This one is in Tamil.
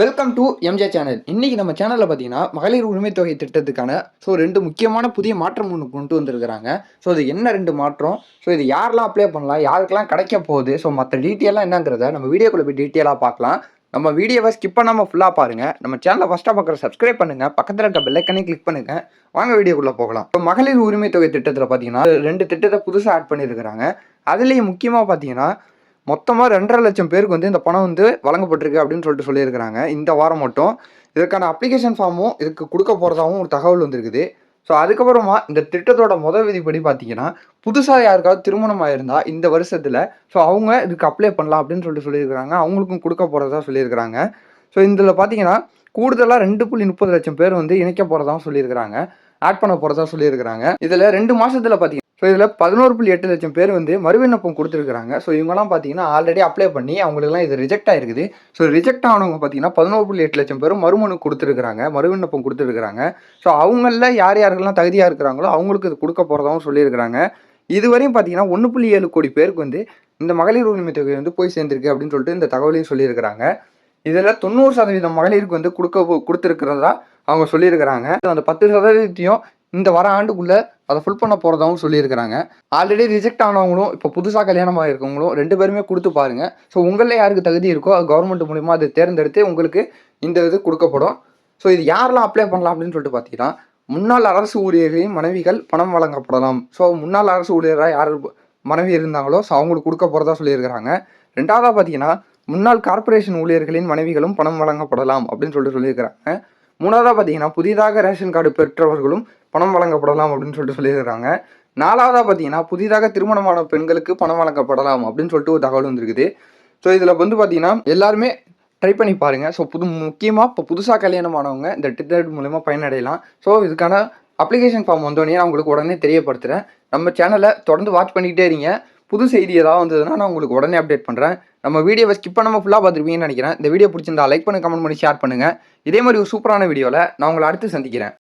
வெல்கம் டு எம்ஜே சேனல் இன்னைக்கு நம்ம சேனலில் பார்த்தீங்கன்னா மகளிர் உரிமை தொகை திட்டத்துக்கான ஸோ ரெண்டு முக்கியமான புதிய மாற்றம் ஒன்று கொண்டு வந்திருக்கிறாங்க. ஸோ இது என்ன ரெண்டு மாற்றம்? ஸோ இது யாரெல்லாம் அப்ளை பண்ணலாம்? யாருக்கெல்லாம் கிடைக்க போகுது? ஸோ மற்ற டீட்டெயிலாக என்னங்கிறத நம்ம வீடியோக்குள்ள போய் டீட்டெயிலாக பார்க்கலாம். நம்ம வீடியோவை ஸ்கிப் பண்ணாமல் ஃபுல்லாக பாருங்கள் நம்ம சேனலை ஃபஸ்ட்டாக பார்க்குற சப்ஸ்கிரைப் பண்ணுங்கள் பக்கத்தில் இருக்க பெல்லைக்கனே கிளிக் பண்ணுங்கள் வாங்க வீடியோக்குள்ளே போகலாம். இப்போ மகளிர் உரிமை தொகை திட்டத்தில் பார்த்தீங்கன்னா ரெண்டு திட்டத்தை புதுசாக ஆட் பண்ணியிருக்கிறாங்க அதுலேயும் முக்கியமாக பார்த்தீங்கன்னா மொத்தமாக ரெண்டரை லட்சம் பேருக்கு வந்து இந்த பணம் வந்து வழங்கப்பட்டிருக்கு அப்படின்னு சொல்லிட்டு சொல்லியிருக்கிறாங்க. இந்த வாரம் மட்டும். இதற்கான அப்ளிகேஷன் ஃபார்மும் இதுக்கு கொடுக்க போகிறதாவும் ஒரு தகவல் வந்திருக்குது. ஸோ அதுக்கப்புறமா இந்த திட்டத்தோட முதல் விதிப்படி பார்த்தீங்கன்னா புதுசாக யாருக்காவது திருமணம் ஆயிருந்தா இந்த வருஷத்தில் ஸோ அவங்க இதுக்கு அப்ளை பண்ணலாம் அப்படின்னு சொல்லிட்டு சொல்லியிருக்கிறாங்க. அவங்களுக்கும் கொடுக்க போகிறதா சொல்லியிருக்கிறாங்க. ஸோ இதில் பார்த்தீங்கன்னா கூடுதலாக ரெண்டு புள்ளி முப்பது லட்சம் பேர் வந்து இணைக்க போகிறதாவும் சொல்லியிருக்கிறாங்க. ஆட் பண்ண போகிறதா சொல்லியிருக்கிறாங்க. இதில் ரெண்டு மாதத்தில் பார்த்தீங்கன்னா ஸோ இதில் பதினோரு புள்ளி எட்டு லட்சம் பேர் வந்து மறுவிண்ணப்பம் கொடுத்துருக்குறாங்க. ஸோ இவங்கெல்லாம் பார்த்தீங்கன்னா ஆல்ரெடி அப்ளை பண்ணி அவங்களுக்குலாம் இது ரிஜெக்ட் ஆயிருக்குது. ஸோ ரிஜெக்ட் ஆனவங்க பார்த்தீங்கன்னா பதினோரு புள்ளி எட்டு லட்சம் பேரும் மறுமனு கொடுத்துருக்குறாங்க மறுவிண்ணப்பம் கொடுத்துருக்குறாங்க. ஸோ அவங்களில் யார் யாருக்கெல்லாம் தகுதியாக இருக்கிறாங்களோ அவங்களுக்கு இது கொடுக்க போகிறதாவும் சொல்லியிருக்கிறாங்க. இதுவரையும் பார்த்தீங்கன்னா ஒன்று புள்ளி ஏழு கோடி பேருக்கு வந்து இந்த மகளிர் உரிமை தொகை வந்து போய் சேர்ந்திருக்கு அப்படின்னு சொல்லிட்டு இந்த தகவலையும் சொல்லியிருக்கிறாங்க. இதில் தொண்ணூறு சதவீதம் மகளிருக்கு வந்து கொடுக்க கொடுத்துருக்கிறதா அவங்க சொல்லியிருக்கிறாங்க. அந்த பத்து சதவீதத்தையும் இந்த வர ஆண்டுக்குள்ளே அதை ஃபுல் பண்ண போகிறதாவும் சொல்லியிருக்கிறாங்க. ஆல்ரெடி ரிஜெக்ட் ஆனவங்களும் இப்போ புதுசாக கல்யாணம் ஆகிருக்கவங்களும் ரெண்டு பேருமே கொடுத்து பாருங்கள் ஸோ உங்களில் யாருக்கு தகுதி இருக்கோ அது கவர்மெண்ட் மூலிமா அதை தேர்ந்தெடுத்து உங்களுக்கு இந்த இது கொடுக்கப்படும். ஸோ இது யாரெல்லாம் அப்ளை பண்ணலாம் அப்படின்னு சொல்லிட்டு பார்த்தீங்கன்னா முன்னாள் அரசு ஊழியர்களின் மனைவிகள் பணம் வழங்கப்படலாம். ஸோ முன்னாள் அரசு ஊழியராக யார் மனைவி இருந்தாங்களோ ஸோ அவங்களுக்கு கொடுக்க போகிறதா சொல்லியிருக்கிறாங்க. ரெண்டாவதாக பார்த்தீங்கன்னா முன்னாள் கார்ப்பரேஷன் ஊழியர்களின் மனைவிகளும் பணம் வழங்கப்படலாம் அப்படின்னு சொல்லிட்டு சொல்லியிருக்கிறாங்க. மூணாவதாக பார்த்தீங்கன்னா புதிதாக ரேஷன் கார்டு பெற்றவர்களும் பணம் வழங்கப்படலாம் அப்படின்னு சொல்லிட்டு சொல்லியிருக்கிறாங்க. நாலாவதாக பார்த்தீங்கன்னா புதிதாக திருமணமான பெண்களுக்கு பணம் வழங்கப்படலாம் அப்படின்னு சொல்லிட்டு ஒரு தகவல் வந்திருக்குது. ஸோ இதில் வந்து பார்த்தீங்கன்னா எல்லாருமே ட்ரை பண்ணி பாருங்கள் ஸோ புது முக்கியமாக இப்போ புதுசாக கல்யாணமானவங்க இந்த டிட்டர்ட் மூலயமா பயனடையலாம். ஸோ இதுக்கான அப்ளிகேஷன் ஃபார்ம் வந்தோடனே நான் உங்களுக்கு உடனே தெரியப்படுத்துகிறேன் நம்ம சேனலை தொடர்ந்து வாட்ச் பண்ணிக்கிட்டே இருங்க. புது செய்தி ஏதாவது வந்ததுன்னா நான் உங்களுக்கு உடனே அப்டேட் பண்ணுறேன் நம்ம வீடியோவை ஸ்கிப் பண்ணாமல் ஃபுல்லாக பார்த்துருப்பீங்கன்னு நினைக்கிறேன். இந்த வீடியோ பிடிச்சிருந்தா லைக் பண்ணி கமெண்ட் பண்ணி ஷேர் பண்ணுங்கள் இதே மாதிரி ஒரு சூப்பரான வீடியோவில் நான் உங்களை அடுத்து சந்திக்கிறேன்.